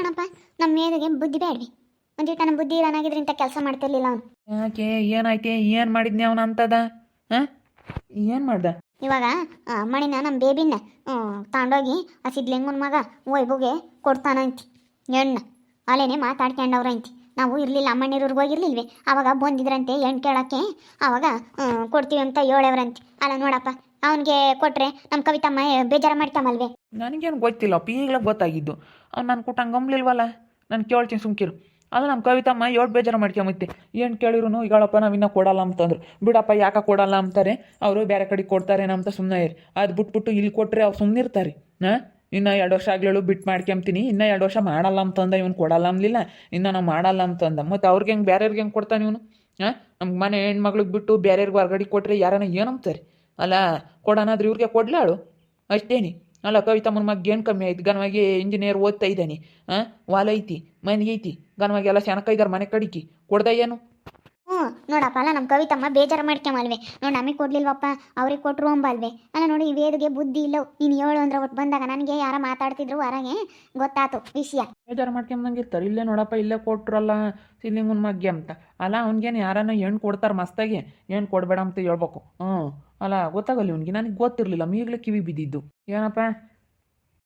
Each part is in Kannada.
ಕಣಪ್ಪ ನಮ್ಮ ಮೇದಿಗೆ ಬುದ್ಧಿ ಬೇಡ್ವಿ. ಒಂದಿಟ್ಟು ನಮ್ಮ ಬುದ್ಧಿ ಇಲ್ಲನಾಗಿದ್ರೆ ಇಂಥ ಕೆಲಸ ಮಾಡ್ತಿರ್ಲಿಲ್ಲ ಅವನು. ಯಾಕೆ ಏನಾಯ್ತೆ ಏನು ಮಾಡಿದ್ನಿ ಅವನ ಅಂತದ? ಹಾಂ? ಏನು ಮಾಡ್ದ? ಇವಾಗ ಮಣಿನ ನಮ್ಮ ಬೇಬಿನ ತಗೊಂಡೋಗಿ ಆ ಸಿದ್ಲಿಂಗನ ಮಗ ವೈಭುಗೆ ಕೊಡ್ತಾನಂತಿ ಎಣ್ಣ ಅಲ್ಲೇನೆ ಮಾತಾಡ್ಕೊಂಡವ್ರಂತಿ ನಾವು ಇರಲಿಲ್ಲ ಅಮ್ಮಣ್ಣೀರವ್ರಿಗೆ ಹೋಗಿರ್ಲಿಲ್ವೇ? ಅವಾಗ ಬಂದಿದ್ರಂತೆ ಹೆಣ್ಣು ಕೇಳೋಕ್ಕೆ. ಅವಾಗ ಕೊಡ್ತೀವಿ ಅಂತ ಹೇಳವ್ರಂತೆ. ಅಲ್ಲ ನೋಡಪ್ಪ ಅವನಿಗೆ ಕೊಟ್ರೆ ನಮ್ಮ ಕವಿತಮ್ಮ ಬೇಜಾರು ಮಾಡ್ತಾಮಲ್ವೇ? ನನಗೇನು ಗೊತ್ತಿಲ್ಲಪ್ಪ ಈಗಲೇ ಗೊತ್ತಾಗಿದ್ದು. ಅವ್ನು ನಾನು ಕೊಟ್ಟಂಗೆ ಗಮ್ಲಿಲ್ವಲ್ಲ ನಾನು ಕೇಳ್ತೀನಿ ಸುಮ್ಕಿರು. ಅದು ನಮ್ಮ ಕವಿತಮ್ಮ ಏಳು ಬೇಜಾರು ಮಾಡ್ಕೊಂಬತ್ತೆ ಏನು ಕೇಳಿರು ಈಗಳಪ್ಪ ನಾವು ಇನ್ನೂ ಕೊಡಲ್ಲ ಅಂತಂದ್ರು. ಬಿಡಪ್ಪ, ಯಾಕೆ ಕೊಡಲ್ಲ ಅಂತಾರೆ? ಅವರು ಬೇರೆ ಕಡೆ ಕೊಡ್ತಾರೆ ಅಂತ ಸುಮ್ಮನೆ ಇರಿ. ಅದು ಬಿಟ್ಬಿಟ್ಟು ಇಲ್ಲಿ ಕೊಟ್ಟರೆ ಅವ್ರು ಸುಮ್ಮನೆ ಇರ್ತಾರೆ ಹಾಂ? ಇನ್ನು ಎರಡು ವರ್ಷ ಆಗ್ಲೇಳು ಬಿಟ್ಟು ಮಾಡ್ಕೊಂತೀನಿ ಇನ್ನೂ ಎರಡು ವರ್ಷ ಮಾಡಲ್ಲ ಅಂತಂದ ಇವನು ಕೊಡಲ್ಲ ಅಂದಿಲ್ಲ ಇನ್ನು ನಾವು ಮಾಡಲ್ಲ ಅಂತಂದ. ಮತ್ತು ಅವ್ರಿಗೆ ಹೆಂಗೆ, ಬೇರೆಯವ್ರಿಗೆ ಹೆಂಗೆ ಕೊಡ್ತಾನೆ ಇವನು? ಹಾಂ? ನಮ್ಮ ಮನೆ ಹೆಣ್ಮಗ್ಳಿಗೆ ಬಿಟ್ಟು ಬೇರೆಯವ್ರಿಗೆ ಹೊರಗಡೆ ಕೊಟ್ಟರೆ ಯಾರನ್ನ ಏನಂತಾರೆ ಅಲ್ಲ ಕೊಡೋಣಾದ್ರೆ ಇವ್ರಿಗೆ ಕೊಡ್ಲಾಳು? ಅಷ್ಟೇನಿ. ಅಲ್ಲ ಕವಿತಮ್ಮನ ಮಗ ಏನು ಕಮ್ಮಿ ಆಯ್ತು? ಗನವಾಗಿ ಇಂಜಿನಿಯರ್ ಓದ್ತಾ ಇದ್ದಾನೆ. ಹಾಂ ವಾಲ ಐತಿ ಮನೆಗೆ ಐತಿ ಗನವಾಗಿ ಇದ್ದಾರೆ ಮನೆ ಕಡಿಕಿ. ಕೊಡ್ದ ಏನು? ನೋಡಪ್ಪ ಅಲ್ಲ ನಮ್ಮ ಕವಿತಮ್ಮ ಬೇಜಾರು ಮಾಡ್ಕೊಂಬಲ್ವೆ ನೋಡಿ ನಮಗೆ ಕೊಡ್ಲಿಲ್ವಪ್ಪ ಅವ್ರಿಗೆ ಕೊಟ್ಟರು ಅಂಬಲ್ವೆ. ಅಲ್ಲ ನೋಡಿ ಈ ವೇದಿಗೆ ಬುದ್ಧಿ ಇಲ್ಲವು. ನೀನು ಹೇಳು ಅಂದ್ರೆ ಒಟ್ಟು ಬಂದಾಗ ನನಗೆ ಯಾರ ಮಾತಾಡ್ತಿದ್ರು ಹೊರಗೆ ಗೊತ್ತಾತು ವಿಷಯ. ಬೇಜಾರು ಮಾಡ್ಕೊಂಬಂಗೆ ಇರ್ತಾರೆ ಇಲ್ಲೇ ನೋಡಪ್ಪ ಇಲ್ಲೇ ಕೊಟ್ರಲ್ಲ ಮುನ್ ಮಗ್ಗೆ ಅಂತ. ಅಲ್ಲ ಅವ್ನಿಗೇನು ಯಾರನ್ನ ಹೆಣ್ಣು ಕೊಡ್ತಾರೆ ಮಸ್ತಾಗಿ. ಹೆಣ್ಣು ಕೊಡಬೇಡ ಅಂತ ಹೇಳ್ಬೇಕು. ಹ್ಞೂ ಅಲ್ಲ ಗೊತ್ತಾಗಲ್ಲ ಇವ್ನಿಗೆ. ನನಗೆ ಗೊತ್ತಿರಲಿಲ್ಲ. ಈಗಲೇ ಕಿವಿ ಬಿದ್ದಿದ್ದು. ಏನಪ್ಪ?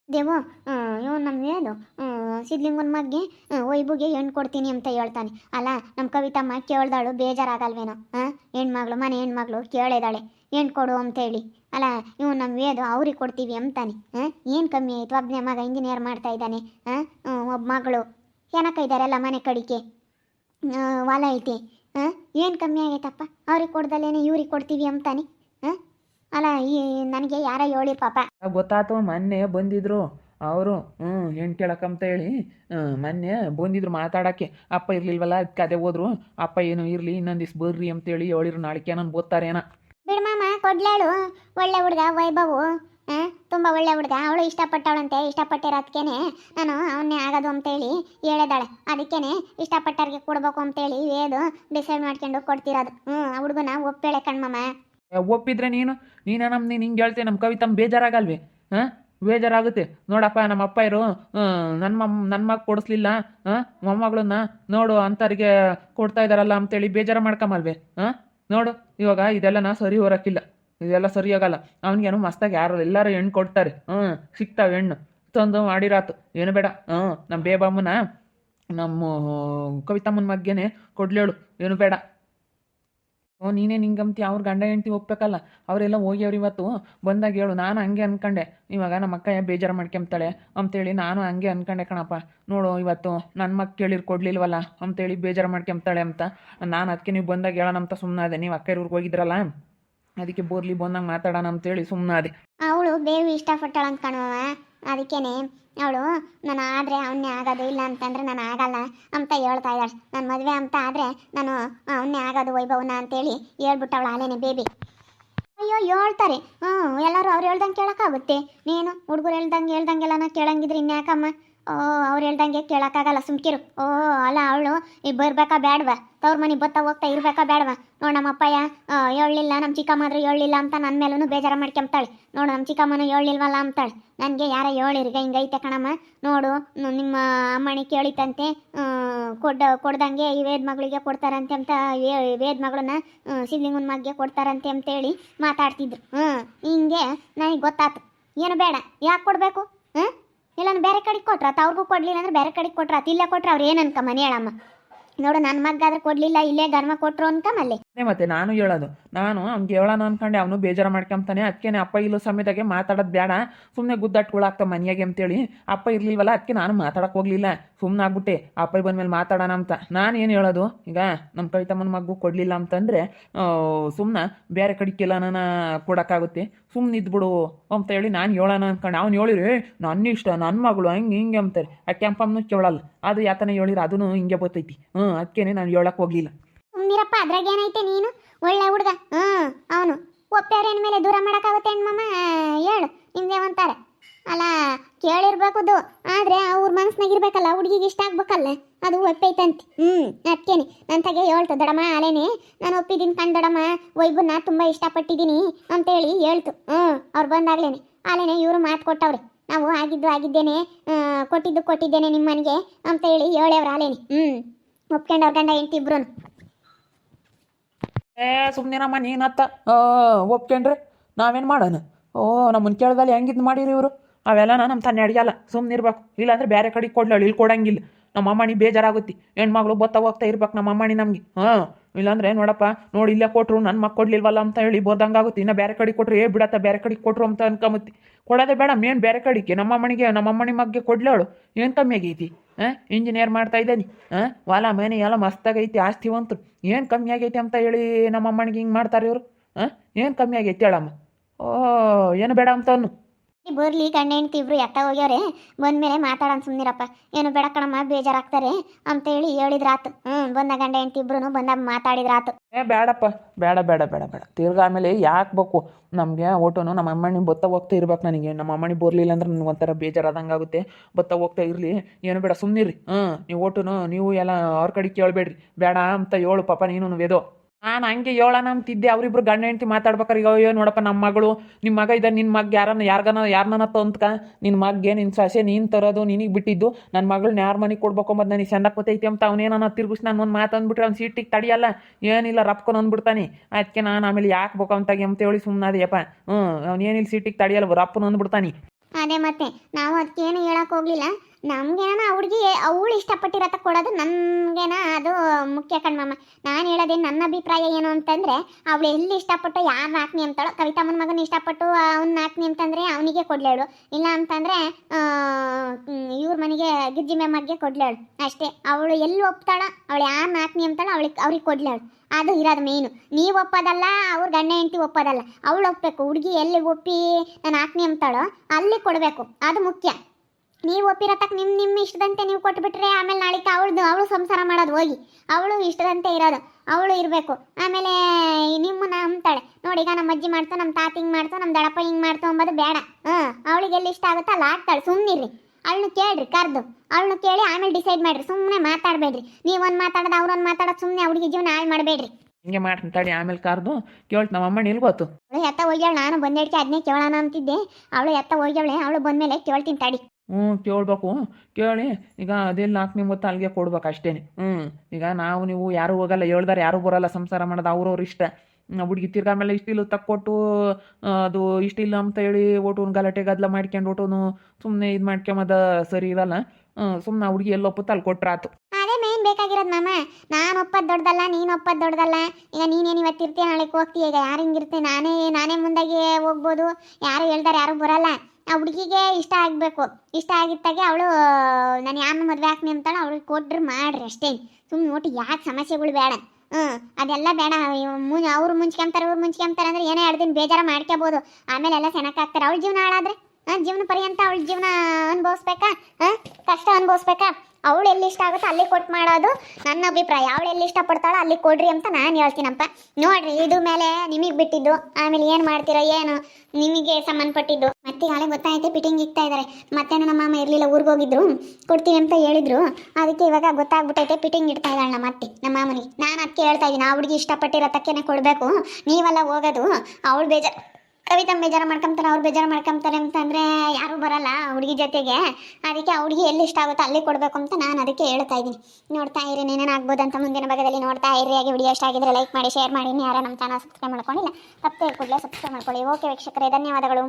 ದೇವು ಇವ್ ನಮ್ಮ ಏನು ಸಿದ್ಲಿಂಗನ ಮಗ್ಗೆ ಒಯ್ಬುಗೆ ಹೆಣ್ಣು ಕೊಡ್ತೀನಿ ಅಂತ ಹೇಳ್ತಾನೆ. ಅಲ್ಲ ನಮ್ಮ ಕವಿತಮ್ಮ ಕೇಳ್ದಾಳು, ಬೇಜಾರಾಗಲ್ವೇನೋ? ಹಾಂ? ಹೆಣ್ಮಗಳು, ಮನೆ ಹೆಣ್ಮಗಳು ಕೇಳಿದಾಳೆ. ಹೆಣ್ಣು ಕೊಡು ಅಂತ ಹೇಳಿ. ಅಲ್ಲ ಇವ್ ನಮ್ಮ ವೇದು ಅವ್ರಿಗೆ ಕೊಡ್ತೀವಿ ಅಂತಾನೆ. ಹಾಂ? ಏನು ಕಮ್ಮಿ ಆಯಿತು? ಒಬ್ಬನೇ ಮಗ ಇಂಜಿನಿಯರ್ ಮಾಡ್ತಾ ಇದ್ದಾನೆ. ಹಾಂ? ಒಬ್ಬ ಮಗಳು. ಏನಕ್ಕ ಇದ್ದಾರಲ್ಲ ಮನೆ ಕಡಿಕೆ? ಹೊಲ ಐತಿ. ಹಾಂ? ಏನು ಕಮ್ಮಿ ಆಗೈತಪ್ಪ? ಅವ್ರಿಗೆ ಕೊಡ್ದಲ್ಲೇನೆ ಇವ್ರಿಗೆ ಕೊಡ್ತೀವಿ ಅಂತಾನೆ. ಹಾಂ? ಅಲ್ಲ, ಈ, ನನಗೆ ಯಾರ ಹೇಳಿ ಪಾಪ. ಗೊತ್ತಾತು ಮೊನ್ನೆ ಬಂದಿದ್ರು. ಅವರು ಹ್ಞೂ ಹೆಣ್ಣು ಕೇಳಕ್ಕಂತ ಹೇಳಿ ಹ್ಮ್, ಮೊನ್ನೆ ಬಂದಿದ್ರು ಮಾತಾಡೋಕ್ಕೆ. ಅಪ್ಪ ಇರ್ಲಿಲ್ವಲ್ಲ ಅದಕ್ಕೆ ಅದೇ ಹೋದ್ರು. ಅಪ್ಪ ಏನು ಇರಲಿ ಇನ್ನೊಂದು ದಿವ್ಸ ಬರ್ರಿ ಅಂತೇಳಿ ಹೇಳಿರು ನಾಳೆಗೆ ನಾನು ಓದ್ತಾರೇನ ಬಿಡ್ಮಾಮ ಕೊಡ್ಲಾಳು. ಒಳ್ಳೆ ಹುಡುಗ ವೈಭವು ತುಂಬ ಒಳ್ಳೆ ಹುಡುಗ. ಅವಳು ಇಷ್ಟಪಟ್ಟವಳಂತೆ ಇಷ್ಟಪಟ್ಟಿರೋದಕ್ಕೇನೆ ನಾನು ಅವನ್ನೇ ಆಗೋದು ಅಂತೇಳಿ ಹೇಳಿದಾಳೆ. ಅದಕ್ಕೇನೆ ಇಷ್ಟಪಟ್ಟವ್ರಿಗೆ ಕೊಡ್ಬೇಕು ಅಂತೇಳಿ ವೇದು ಡಿಸೈಡ್ ಮಾಡ್ಕೊಂಡು ಕೊಡ್ತಿರೋದು. ಹ್ಞೂ ಆ ಹುಡುಗನ ಒಪ್ಪೇಳೆ ಕಣ್ಮಮ್ಮ ಒಪ್ಪಿದ್ರೆ ನೀನು? ನೀನು ನಮ್ಮ ನೀನು ಹಿಂಗೆ ಹೇಳ್ತೆ ನಮ್ಮ ಕವಿತಮ್ಮ ಬೇಜಾರಾಗಲ್ವೇ? ಹಾಂ? ಬೇಜಾರಾಗುತ್ತೆ. ನೋಡಪ್ಪ ನಮ್ಮ ಅಪ್ಪ ಇರು ನನ್ನ ಮಮ್ ನನ್ನ ಮಗ ಕೊಡಿಸ್ಲಿಲ್ಲ. ಮೊಮ್ಮಗಳನ್ನ ನೋಡು ಅಂಥವ್ರಿಗೆ ಕೊಡ್ತಾ ಇದ್ದಾರಲ್ಲ ಅಂತೇಳಿ ಬೇಜಾರು ಮಾಡ್ಕೊಂಬಲ್ವೇ ಹಾಂ ನೋಡು, ಇವಾಗ ಇದೆಲ್ಲ ನಾ ಸರಿ ಹೊರಕ್ಕಿಲ್ಲ ಇದೆಲ್ಲ ಸರಿ ಆಗಲ್ಲ. ಅವ್ನಿಗೇನು ಮಸ್ತಾಗಿ ಯಾರು, ಎಲ್ಲರೂ ಹೆಣ್ಣು ಕೊಡ್ತಾರೆ. ಹ್ಞೂ ಸಿಗ್ತಾವೆ ಹೆಣ್ಣು. ತಂದು ಮಾಡಿರಾತು. ಏನು ಬೇಡ. ಹ್ಞೂ ನಮ್ಮ ಬೇಬಮ್ಮನ ನಮ್ಮ, ಕವಿತಮ್ಮನ ಮಗ್ಗೆನೆ ಕೊಡ್ಲೇಳು. ಏನು ಬೇಡ. ಓ, ನೀನೇ ನಿಂಗಂತಿ ಅವ್ರ ಗಂಡ ಹೆಂಡ್ತಿ ಹೋಗ್ಬೇಕಲ್ಲ ಅವರೆಲ್ಲ ಹೋಗ್ಯವ್ರು ಇವತ್ತು. ಬಂದಾಗ ಹೇಳು, ನಾನು ಹಂಗೆ ಅನ್ಕೊಂಡೆ. ಇವಾಗ ನಮ್ಮ ಅಕ್ಕ ಬೇಜಾರು ಮಾಡ್ಕೊಂಬ್ತಾಳೆ ಅಂತೇಳಿ ನಾನು ಹಂಗೆ ಅನ್ಕೊಂಡೆ ಕಣಪ್ಪ. ನೋಡು ಇವತ್ತು ನನ್ನ ಮಕ್ಕ ಕೇಳಿರ್ ಕೊಡ್ಲಿಲ್ವಲ್ಲ ಅಂತೇಳಿ ಬೇಜಾರು ಮಾಡ್ಕೊಂಬ್ತಾಳೆ ಅಂತ. ನಾನು ಅದಕ್ಕೆ ನೀವು ಬಂದಾಗ ಹೇಳೋಣ ಅಂತ ಸುಮ್ಮನಾದೆ ನೀವು ಅಕ್ಕ ಇವ್ರಿಗೆ ಹೋಗಿದ್ರಲ್ಲ, ಅದಕ್ಕೆ ಬೋರ್ಲಿ ಬಂದಾಗ ಮಾತಾಡೋಣ ಅಂತೇಳಿ ಸುಮ್ಮನಾದೆ ಅವಳು ಬೇವು ಇಷ್ಟಪಟ್ಟಳು ಅಂತ ಕಣವ ಅದಕ್ಕೇನೆ ಅವಳು ನಾನು ಆದರೆ ಅವನ್ನೇ ಆಗೋದು ಇಲ್ಲ ಅಂತಂದ್ರೆ ನಾನು ಆಗಲ್ಲ ಅಂತ ಹೇಳ್ತಾ ಇದ್ದಾಳೆ. ನನ್ನ ಮದುವೆ ಅಂತ ಆದರೆ ನಾನು ಅವನ್ನೇ ಆಗೋದು ವೈಭವನ ಅಂತೇಳಿ ಹೇಳ್ಬಿಟ್ಟವಳು ಅಲ್ಲೇನೆ ಬೇಬಿ. ಅಯ್ಯೋ, ಹೇಳ್ತಾರೆ. ಹ್ಞೂ ಎಲ್ಲರೂ ಅವ್ರು ಹೇಳ್ದಂಗೆ ಕೇಳೋಕ್ಕಾಗುತ್ತೆ. ನೀನು ಹುಡುಗರು ಹೇಳ್ದಂಗೆ ಹೇಳ್ದಂಗೆಲ್ಲನ ಕೇಳಂಗಿದ್ರೆ ಇನ್ಯಾಕಮ್ಮ? ಓ ಅವ್ರು ಹೇಳ್ದಂಗೆ ಕೇಳೋಕ್ಕಾಗಲ್ಲ ಸುಮ್ಕಿರು. ಓ ಅಲ್ಲ ಅವಳು ಈಗ ಬರ್ಬೇಕಾ ಬೇಡವಾ ತವ್ರ ಮನೆ ಬತ್ತಾ ಹೋಗ್ತಾ ಇರ್ಬೇಕಾ ಬೇಡವಾ ನೋಡು ನಮ್ಮ ಅಪ್ಪಯ್ಯ ಆ, ಹೇಳಲಿಲ್ಲ ನಮ್ಮ ಚಿಕ್ಕಮ್ಮದ್ರು ಹೇಳಲಿಲ್ಲ ಅಂತ ನನ್ನ ಮೇಲೂ ಬೇಜಾರು ಮಾಡ್ಕೊಂತಾಳೆ ನೋಡು ನಮ್ಮ ಚಿಕ್ಕಮ್ಮನೂ ಹೇಳಿಲ್ವಲ್ಲ ಅಂತಾಳೆ ನನಗೆ ಯಾರ ಹೇಳಿರ್ಗ ಹಿಂಗೈತೆ ಕಣಮ್ಮ. ನೋಡು ನಿಮ್ಮ ಅಮ್ಮಣಿ ಕೇಳಿತಂತೆ ಕೊಡ್ಡ ಕೊಡ್ ಕೊಡ್ದಂಗೆ ಈ ವೇದ ಮಗಳಿಗೆ ಕೊಡ್ತಾರಂತೆ ಅಂತ ವೇದ ಮಗಳನ್ನ ಸಿದ್ಲಿಂಗನ ಮಗ್ಗೆ ಕೊಡ್ತಾರಂತೆ ಅಂತೇಳಿ ಮಾತಾಡ್ತಿದ್ರು. ಹ್ಞೂ ಹಿಂಗೆ ನನಗೆ ಗೊತ್ತಾತು. ಏನು ಬೇಡ ಯಾಕೆ ಕೊಡಬೇಕು? ಹಾಂ ಇಲ್ಲ ಬೇರೆ ಕಡೆಗೆ ಕೊಟ್ರ ಅವ್ರಿಗೂ ಕೊಡ್ಲಿಲ್ಲ ಅಂದ್ರೆ ಬೇರೆ ಕಡೆಗೆ ಕೊಟ್ರ ಇಲ್ಲೇ ಕೊಟ್ರ ಅವ್ರು, ಏನು ಅನ್ಕ ಮನೆ ಹೇಳಮ್ಮ ನೋಡು ನನ್ನ ಮಗಾದ್ರೆ ಕೊಡ್ಲಿಲ್ಲ, ಇಲ್ಲೇ ಗರ್ಮ ಕೊಟ್ರು ಅನ್ಕಮಲ್ಲಿ ಅದೇ ಮತ್ತೆ ನಾನು ಹೇಳೋದು. ನಾನು ಅವ್ನಿಗೆ ಹೇಳೋಣ ಅನ್ಕೊಂಡೆ, ಅವನು ಬೇಜಾರು ಮಾಡ್ಕೊಂತಾನೆ. ಅದಕ್ಕೆ ಅಪ್ಪ ಇಲ್ಲೋ ಸಮೇತಾಗೆ ಮಾತಾಡೋದು ಬೇಡ ಸುಮ್ಮನೆ ಗುದ್ದಾಟ್ಗಳಾಗ್ತಾವ ಮನೆಯಾಗೆ ಅಂತೇಳಿ. ಅಪ್ಪ ಇರ್ಲಿಲ್ವಲ್ಲ ಅದಕ್ಕೆ ನಾನು ಮಾತಾಡಕ್ಕೆ ಹೋಗಲಿಲ್ಲ. ಸುಮ್ಮನೆ ಆಗ್ಬಿಟ್ಟೆ. ಅಪ್ಪ ಬಂದ್ಮೇಲೆ ಮಾತಾಡೋಣ ಅಂತ. ನಾನು ಏನು ಹೇಳೋದು? ಈಗ ನಮ್ಮ ಕವಿತಮ್ಮನ ಮಗು ಕೊಡಲಿಲ್ಲ ಅಂತಂದರೆ ಸುಮ್ಮನೆ ಬೇರೆ ಕಡೆಗೆಲ್ಲ ನಾನು ಕೊಡೋಕ್ಕಾಗುತ್ತೆ. ಸುಮ್ಮನೆ ಇದ್ಬಿಡು ಅಂತ ಹೇಳಿ ನಾನು ಹೇಳೋಣ ಅನ್ಕೊಂಡು. ಅವ್ನು ಹೇಳಿರಿ ನನ್ನ ಇಷ್ಟ ನನ್ನ ಮಗಳು, ಹಂಗೆ ಹಿಂಗೆ ಅಂತಾರೆ. ಆ ಕೆಂಪಮ್ಮನೂ ಕೇಳಲ್ಲ. ಅದು ಯಾತನ ಹೇಳಿರ ಅದನ್ನು ಹಿಂಗೆ ಬರ್ತೈತಿ. ಹ್ಞೂ ಅದಕ್ಕೇನೆ ನಾನು ಹೇಳಕ್ಕೆ ಹೋಗಲಿಲ್ಲ. ಅದ್ರಾಗ ಏನೈತೆ ನೀನು? ಒಳ್ಳೆ ಹುಡುಗ. ಹ್ಮ್ ಅವನು. ಒಪ್ಪ್ಯಾರ ಮೇಲೆ ದೂರ ಮಾಡೋಕ್ಕಾಗುತ್ತೆ ಹೆಣ್ಮಮ್ಮ? ಹೇಳು, ನಿಮ್ದೇ ಅಂತಾರೆ ಅಲ್ಲ, ಕೇಳಿರ್ಬೇಕದು. ಆದ್ರೆ ಅವ್ರ ಮನಸ್ನಾಗ ಇರ್ಬೇಕಲ್ಲ ಹುಡುಗಿಗೆ ಇಷ್ಟ ಆಗ್ಬೇಕಲ್ಲ? ಅದು ಒಪ್ಪೈತಂತೆ. ಹ್ಞೂ ಅದಕ್ಕೇನೆ ನನ್ನ ತಗೆ ಹೇಳ್ತು ದೊಡಮ್ಮ ಅಲೇನೆ ನಾನು ಒಪ್ಪಿದ್ದೀನಿ ಕಣ್ ದೊಡಮ್ಮ ಒಯ್ಬನ್ನ ತುಂಬ ಇಷ್ಟಪಟ್ಟಿದ್ದೀನಿ ಅಂತೇಳಿ ಹೇಳ್ತು. ಹ್ಮ್ ಅವ್ರು ಬಂದಾಗ್ಲೇನೆ. ಅಲೇನೆ ಇವರು ಮಾತು ಕೊಟ್ಟವ್ರೆ. ನಾವು ಆಗಿದ್ದು ಆಗಿದ್ದೇನೆ ಕೊಟ್ಟಿದ್ದು ಕೊಟ್ಟಿದ್ದೇನೆ ನಿಮ್ಮನ್ಗೆ ಅಂತ ಹೇಳಿ ಹೇಳೇವ್ರ ಅಲ್ಲೇನಿ ಹ್ಮ್ ಒಪ್ಕೊಂಡವ್ರ ಗಂಡ, ಹೆಂಡ್ತಿ ಇಬ್ರು ಏ ಸುಮ್ಮನಿರಮ್ಮ ನೀನತ್ತ ಒಪ್ಕೊಂಡ್ರೆ ನಾವೇನು ಮಾಡೋಣ? ಓ ನಮ್ಮನ್ನು ಕೇಳ್ದಲ್ಲಿ ಹೆಂಗಿದ್ ಮಾಡಿರಿ ಇವರು? ಅವೆಲ್ಲ ನಮ್ಮ ತನ್ನ ಅಡಿಯಲ್ಲ ಸುಮ್ಮನೆ ಇರ್ಬೇಕು. ಇಲ್ಲಾಂದ್ರೆ ಬೇರೆ ಕಡೆ ಕೊಡ್ಲಾಳು ಇಲ್ಲಿ ಕೊಡಂಗಿಲ್ಲ. ನಮ್ಮ ಅಮ್ಮಣಿ ಬೇಜಾರಾಗುತ್ತೆ. ಹೆಣ್ಮಗಳು ಬತ್ತ ಹೋಗ್ತಾ ಇರ್ಬೇಕು ನಮ್ಮ ಅಮ್ಮಣಿ ನಮಗೆ. ಹಾಂ, ಇಲ್ಲಾಂದ್ರೆ ನೋಡಪ್ಪ, ನೋಡಿ ಇಲ್ಲೇ ಕೊಟ್ಟರು ನನ್ನ ಮಕ್ಕ ಕೊಡ್ಲಿಲ್ವಲ್ಲ ಅಂತ ಹೇಳಿ ಬೋದಂಗಾಗುತ್ತೆ ಇನ್ನು ಬೇರೆ ಕಡೆ ಕೊಟ್ಟರು ಏ ಬಿಡತ್ತ ಬೇರೆ ಕಡೆಗೆ ಕೊಟ್ಟರು ಅಂತ ಅನ್ಕೊಂಬತ್ತಿ ಕೊಡೋದೇ ಬೇಡ, ಮೇನ್ ಬೇರೆ ಕಡೆಗೆ. ನಮ್ಮ ಅಮ್ಮನಿಗೆ ನಮ್ಮ ಅಮ್ಮನಿ ಮಗ್ಗೆ ಕೊಡ್ಲಾಳು. ಏನು ಕಮ್ಮಿ ಆಗೈತಿ? ಹಾಂ ಇಂಜಿನಿಯರ್ ಮಾಡ್ತಾ ಇದ್ದಾನೆ. ಹಾಂ ಹೊಲ ಮನೆ ಎಲ್ಲ ಮಸ್ತಾಗೈತಿ ಆಸ್ತಿವಂತರು ಏನು ಕಮ್ಮಿ ಆಗೈತಿ ಅಂತ ಹೇಳಿ ನಮ್ಮ ಅಮ್ಮನಿಗೆ ಹಿಂಗೆ ಮಾಡ್ತಾರೆ ಇವರು. ಹಾಂ ಏನು ಕಮ್ಮಿ ಆಗೈತಿ ಹೇಳಮ್ಮ? ಓ ಏನು ಬೇಡ ಅಂತ ಅನ್ನು ಬರ್ಲಿ ಗಂಡ, ಹೆಂಡ್ತಿ ಇಬ್ರು ಎತ್ತ ಹೋಗ್ಯವ್ರೆ. ಬಂದ್ಮೇಲೆ ಮಾತಾಡೋಣ ಸುಮ್ಮನಿರಪ್ಪ ಏನು ಬೇಡ ಕಣಮ್ಮ, ಬೇಜಾರಾಗ್ತಾರೆ ಅಂತೇಳಿ ಹೇಳಿದ್ರಾತು. ಹ್ಞೂ ಬಂದ ಗಂಡ, ಹೆಂಡ್ತಿ ಇಬ್ರು ಬಂದ ಮಾತಾಡಿದ್ರಾತು. ಏ ಬೇಡಪ್ಪ ಬೇಡ ಬೇಡ ಬೇಡ ಬೇಡ ತಿರ್ಗ ಆಮೇಲೆ ಯಾಕೆ ಬೇಕು? ನಮಗೆ ಓಟೋನು ನಮ್ಮ ಅಮ್ಮಣ್ಣಿ ಬತ್ತ ಹೋಗ್ತಾ ಇರ್ಬೇಕು ನನಗೆ. ನಮ್ಮ ಅಮ್ಮಣ್ಣಿ ಬರ್ಲಿಲ್ಲ ಅಂದ್ರೆ ನನಗೆ ಒಂಥರ ಬೇಜಾರಾದಂಗೆ ಆಗುತ್ತೆ ಬತ್ತ ಹೋಗ್ತಾ ಇರಲಿ. ಏನು ಬೇಡ ಸುಮ್ಮನಿರಿ ಹ್ಞೂ ನೀವು ಓಟೋನು ನೀವು ಎಲ್ಲ ಅವ್ರ ಕಡೆ ಕೇಳಬೇಡ್ರಿ. ಬೇಡ ಅಂತ ಹೇಳು ಪಾಪ ನೀನು ವೇದೋ. ನಾನು ಹಂಗೆ ಹೇಳೋಣ ಅಂತಿದ್ದೆ, ಅವರಿಬ್ರು ಗಂಡ ಹೆಂಡ್ತಿ ಮಾತಾಡ್ಬೇಕಾರೆ ಈಗ ಅಯ್ಯೋ, ನೋಡಪ್ಪ ನಮ್ಮ ಮಗಳು ನಿಮ್ಮ ಮಗ ಇದ್ದ ನಿನ್ನ ಮಗ ಯಾರನ್ನ, ಯಾರ್ಗನ, ಯಾರನ್ನ ತಂದ್ಕ ನಿನ್ನ ಮಗ್ಗೆ ನಿನ್ನ ಸೊಸೆ, ನೀನು ತರೋದು, ನಿನಗೆ ಬಿಟ್ಟಿದ್ದು ನನ್ನ ಮಗಳನ್ನ ಯಾರ ಮನಿ ಕೊಡ್ಬೇಕು ಅಂಬದು ನನಗೆ ಚೆಂದ ಗೊತ್ತೈತಿ ಅಂತ ಅವನೇನ ತಿರ್ಗಿಸ್ ನಾನು ಒಂದು ಮಾತು ಅಂದ್ಬಿಟ್ರೆ ಅವ್ನು ಸೀಟಿಗೆ ತಡಿಯಲ್ಲ, ಏನಿಲ್ಲ, ರಪ್ಕೊಂಡು ಅಂದ್ಬಿಡ್ತಾನೆ. ಅದಕ್ಕೆ ನಾನು ಆಮೇಲೆ ಯಾಕೆ ಬೇಕು ಅಂತ ಅಂತ ಹೇಳಿ ಸುಮ್ಮನಾದೆಯಪ್ಪ ಹ್ಞೂ ಅವ್ನು ಏನಿಲ್ಲ, ಸೀಟಿಗೆ ತಡಿಯಲ್ಲ ರಪ್ಪನ ಅಂದ್ಬಿಡ್ತಾನೆ. ಅದೇ ಮತ್ತೆ, ನಾವು ಅದಕ್ಕೇನು ಹೇಳಕ್ ಹೋಗ್ಲಿಲ್ಲ. ನಮ್ಗೇನ ಆ ಹುಡುಗಿ ಅವಳು ಇಷ್ಟಪಟ್ಟಿರತ್ತ ಕೊಡೋದು ನಮ್ಗೇನ ಅದು ಮುಖ್ಯ ಕಣ್ಮಮ್ಮ ನಾನು ಹೇಳೋದೇನು ನನ್ನ ಅಭಿಪ್ರಾಯ ಏನು ಅಂತಂದ್ರೆ, ಅವಳು ಎಲ್ಲಿ ಇಷ್ಟಪಟ್ಟು ಯಾರು ನಾಲ್ಕನೇ ಅಂತಾಳೋ, ಕವಿತಮ್ಮನ ಮಗನ ಇಷ್ಟಪಟ್ಟು ಅವ್ನ ನಾಲ್ಕನೇ ಅಂತಂದ್ರೆ ಅವನಿಗೆ ಕೊಡ್ಲೇಳು ಇಲ್ಲ ಅಂತಂದ್ರೆ ಇವ್ರ ಮನೆಗೆ ಗಿಜ್ಜಿ ಮೆಮ್ಮಗೆ ಕೊಡ್ಲೇಳು ಅಷ್ಟೇ. ಅವಳು ಎಲ್ಲಿ ಒಪ್ತಾಳ, ಅವಳು ಯಾರು ನಾಕ್ನಿ ಅಂತಾಳ ಅವಳಿಗೆ, ಅವ್ರಿಗೆ ಕೊಡ್ಲೇಳು ಅದು ಇರೋದು ಮೇನು ನೀವು ಒಪ್ಪೋದಲ್ಲ, ಅವ್ರ ಗಂಡ ಹೆಂಡತಿ ಒಪ್ಪೋದಲ್ಲ. ಅವಳು ಒಪ್ಪಬೇಕು ಹುಡುಗಿ ಎಲ್ಲಿ ಒಪ್ಪಿ ನಾನು ನಾಲ್ಕನೇ ಅಂತಾಳೋ, ಅಲ್ಲಿ ಕೊಡಬೇಕು. ಅದು ಮುಖ್ಯ. ನೀವು ಒಪ್ಪಿರತಕ್ಕ ನಿಮ್ಮ ನಿಮ್ಮ ಇಷ್ಟದಂತೆ ನೀವು ಕೊಟ್ಬಿಟ್ರೆ ಆಮೇಲೆ ನಾಳಿಕ ಅವಳದು ಅವಳು ಸಂಸಾರ ಮಾಡೋದು ಹೋಗಿ. ಅವಳು ಇಷ್ಟದಂತೆ ಇರೋದು ಅವಳು ಇರಬೇಕು. ಆಮೇಲೆ ನಿಮ್ಮನ್ನ ಅಂತಾಳೆ ನೋಡಿ ಈಗ ನಮ್ಮ ಅಜ್ಜಿ ಮಾಡ್ತು ನಮ್ಮ ತಾತ ಹಿಂಗೆ ಮಾಡ್ತಾ ನಮ್ಮ ದಡಪ್ಪ ಹಿಂಗೆ ಮಾಡ್ತು ಅಂಬೋದು ಬೇಡ. ಹಾಂ ಅವಳಿಗೆ ಎಲ್ಲಿ ಇಷ್ಟ ಆಗುತ್ತೋ ಅಲ್ಲಿ ಆಗ್ತಾಳೆ ಸುಮ್ಮನಿರ್ರಿ ಅವಳನ್ನ ಕೇಳ್ರಿ ಕರೆದು. ಅವಳನ್ನ ಕೇಳಿ ಆಮೇಲೆ ಡಿಸೈಡ್ ಮಾಡಿರಿ ಸುಮ್ಮನೆ ಮಾತಾಡಬೇಡ್ರಿ. ನೀವೊಂದು ಮಾತಾಡೋದು ಅವ್ರೊಂದು ಮಾತಾಡೋದು ಸುಮ್ಮನೆ ಅವಳಿಗೆ ಜೀವನ ಹಾಳು ಮಾಡಬೇಡ್ರಿ. ಹಿಂಗೆ ಮಾಡ್ತೀನಿ ತಡಿ ಆಮೇಲೆ ಕಾರ್ದು ಕೇಳ್ತು ನಮ್ಮ ಅಮ್ಮನ ಗೊತ್ತು? ಅವಳು ಎತ್ತ ಹೋಗ್ಯಾಳ ನಾನು ಬಂದೇಡ್ಕೆ ಅದನ್ನೇ ಕೇಳೋಣ ಅಂತಿದ್ದೆ. ಅವಳು ಎತ್ತ ಹೋಗ್ಯಾವಳೆ ಅವಳು ಬಂದಮೇಲೆ ಕೇಳ್ತೀನಿ ತಡಿ. ಹ್ಞೂ, ಕೇಳಬೇಕು. ಕೇಳಿ. ಈಗ ಅದೇ ನಾಲ್ಕು ನಿಂಬತ್ತು ಅಲ್ಲಿಗೆ ಕೊಡ್ಬೇಕು ಅಷ್ಟೇ ಹ್ಞೂ, ಈಗ ನಾವು, ನೀವು ಯಾರೂ ಹೋಗಲ್ಲ, ಹೇಳ್ದಾರೆ ಯಾರೂ ಬರೋಲ್ಲ, ಸಂಸಾರ ಮಾಡೋದು ಅವ್ರವ್ರ ಇಷ್ಟ. ಹುಡುಗಿ ತಿರ್ಗ ಆಮೇಲೆ ಇಷ್ಟಿಲ್ಲ ತಕ್ಕೊಟ್ಟು ಅದು ಇಷ್ಟಿಲ್ಲ ಅಂತ ಹೇಳಿ ಒಟ್ಟು ಗಲಾಟೆ ಗದ್ದಲ ಮಾಡ್ಕೊಂಡು ಒಟ್ಟುನು ಸುಮ್ಮನೆ ಇದು ಮಾಡ್ಕೊಂಬದ ಸರಿ ಇರಲ್ಲ. ಸುಮ್ಮನೆ ಹುಡುಗಿ ಎಲ್ಲೊಪ್ಪತ್ತು ಅಲ್ಲಿ ಕೊಟ್ರಾತು. ಅದೇ ಮೇನ್ ಬೇಕಾಗಿರೋದು ಮಾಮ. ನಾನು ಒಪ್ಪದ್ ದೊಡ್ಡದಲ್ಲ, ನೀನು ಒಪ್ಪದ್ ದೊಡ್ಡದಲ್ಲ. ಈಗ ನೀನೇನು ಇವತ್ತು ಇರ್ತೀಯ ನಾಳೆ ಹೋಗ್ತೀಯ, ಈಗ ಯಾರು ಹಿಂಗಿರ್ತೀನಿ ನಾನೇ ನಾನೇ ಮುಂದಾಗಿ ಹೋಗ್ಬೋದು. ಯಾರು ಹೇಳ್ದಾರೆ ಯಾರು ಬರಲ್ಲ. ಆ ಹುಡುಗಿಗೆ ಇಷ್ಟ ಆಗಬೇಕು. ಇಷ್ಟ ಆಗಿದ್ದಾಗೆ ಅವಳು, ನಾನು ಯಾರನ್ನ ಮದುವೆ ಹಾಕ್ನಿ ಅಂತಾಳೆ ಅವಳಿಗೆ ಕೊಟ್ರೆ ಮಾಡ್ರಿ ಅಷ್ಟೇ. ಸುಮ್ಮನೆ ಒಟ್ಟು ಯಾಕೆ ಸಮಸ್ಯೆಗಳು ಬೇಡ. ಹ್ಞೂ ಅದೆಲ್ಲ ಬೇಡ. ಮು ಅವ್ರು ಮುಂಚ್ಕೊಂತಾರೆ, ಇವ್ರು ಮುಂಚ್ಕೊಂತಾರೆ ಅಂದ್ರೆ ಏನೇ ಎರಡು ದಿನ ಬೇಜಾರ ಮಾಡ್ಕೋಬೋದು ಆಮೇಲೆ ಎಲ್ಲ ಸೆನಕ್ಕಾಗ್ತಾರೆ ಅವಳ ಜೀವನ ಹಾಳಾದ್ರೆ? ಜೀವನ ಪರ್ಯಂತ ಅವಳ ಜೀವನ ಅನುಭವಿಸ್ಬೇಕಾ? ಕಷ್ಟ ಅನುಭವಿಸ್ಬೇಕಾ? ಅವಳು ಎಲ್ಲಿ ಇಷ್ಟ ಆಗುತ್ತೋ ಅಲ್ಲಿ ಕೊಟ್ಟು ಮಾಡೋದು ನನ್ನ ಅಭಿಪ್ರಾಯ. ಅವಳು ಎಲ್ಲಿ ಇಷ್ಟಪಡ್ತಾಳೋ ಅಲ್ಲಿ ಕೊಡ್ರಿ ಅಂತ ನಾನು ಹೇಳ್ತೀನಪ್ಪ. ನೋಡ್ರಿ ಇದು ಮೇಲೆ ನಿಮಗೆ ಬಿಟ್ಟಿದ್ದು, ಆಮೇಲೆ ಏನು ಮಾಡ್ತೀರೋ ಏನು ನಿಮಗೆ ಸಂಬಂಧಪಟ್ಟಿದ್ದು. ಮತ್ತೆ ನಾಳೆ ಗೊತ್ತಾಯ್ತು ಫಿಟ್ಟಿಂಗ್ ಇಕ್ತಾ ಇದ್ದಾರೆ ಮತ್ತೆ ನಮ್ಮ ಮಾಮ ಇರಲಿಲ್ಲ, ಊರಿಗೆ ಹೋಗಿದ್ರು. ಕೊಡ್ತೀನಿ ಅಂತ ಹೇಳಿದ್ರು. ಅದಕ್ಕೆ ಇವಾಗ ಗೊತ್ತಾಗ್ಬಿಟ್ಟೈತೆ ಫಿಟ್ಟಿಂಗ್ ಇಡ್ತಾ ಇದ್ದಾಳೆ ನಮ್ಮ ಅತ್ತೆ ನಮ್ಮ ಮಾಮನಿಗೆ. ನಾನು ಅದಕ್ಕೆ ಹೇಳ್ತಾ ಇದ್ದೀನಿ, ಆ ಹುಡುಗಿ ಇಷ್ಟಪಟ್ಟಿರೋ ತಕ್ಕೇನೆ ಕೊಡಬೇಕು. ನೀವೆಲ್ಲ ಹೋಗೋದು, ಅವಳು ಬೇಜಾರು ಕವಿತಾ ಬೇಜಾರು ಮಾಡ್ಕೊಂತಾರೆ ಅವ್ರು ಬೇಜಾರು ಮಾಡ್ಕೊಂತಾರೆ ಅಂತಂದ್ರೆ ಯಾರೂ ಬರಲ್ಲ ಹುಡುಗಿ ಜೊತೆಗೆ. ಅದಕ್ಕೆ ಆ ಹುಡುಗಿ ಎಲ್ಲಿ ಇಷ್ಟ ಆಗುತ್ತೋ ಅಲ್ಲಿ ಕೊಡಬೇಕು ಅಂತ ನಾನು ಅದಕ್ಕೆ ಹೇಳ್ತಾ ಇದ್ದೀನಿ. ನೋಡ್ತಾ ಇರಿ, ಏನೇನು ಆಗ್ಬೋದು ಅಂತ ಮುಂದಿನ ಭಾಗದಲ್ಲಿ ನೋಡ್ತಾ ಇರಿ. ಹಾಗೆ ವಿಡಿಯೋ ಇಷ್ಟ ಆಗಿದ್ರೆ ಲೈಕ್ ಮಾಡಿ ಶೇರ್ ಮಾಡಿ. ಯಾರು ನಮ್ಮ ಚಾನಲ್ ಸಬ್ಸ್ಕ್ರೈಬ್ ಮಾಡ್ಕೊಂಡಿಲ್ಲ, ತಪ್ಪೇ ಕೂಡಲೇ ಸಬ್ಸ್ಕ್ರೈಬ್ ಮಾಡ್ಕೊಳ್ಳಿ. ಓಕೆ ವೀಕ್ಷಕರೇ, ಧನ್ಯವಾದಗಳು.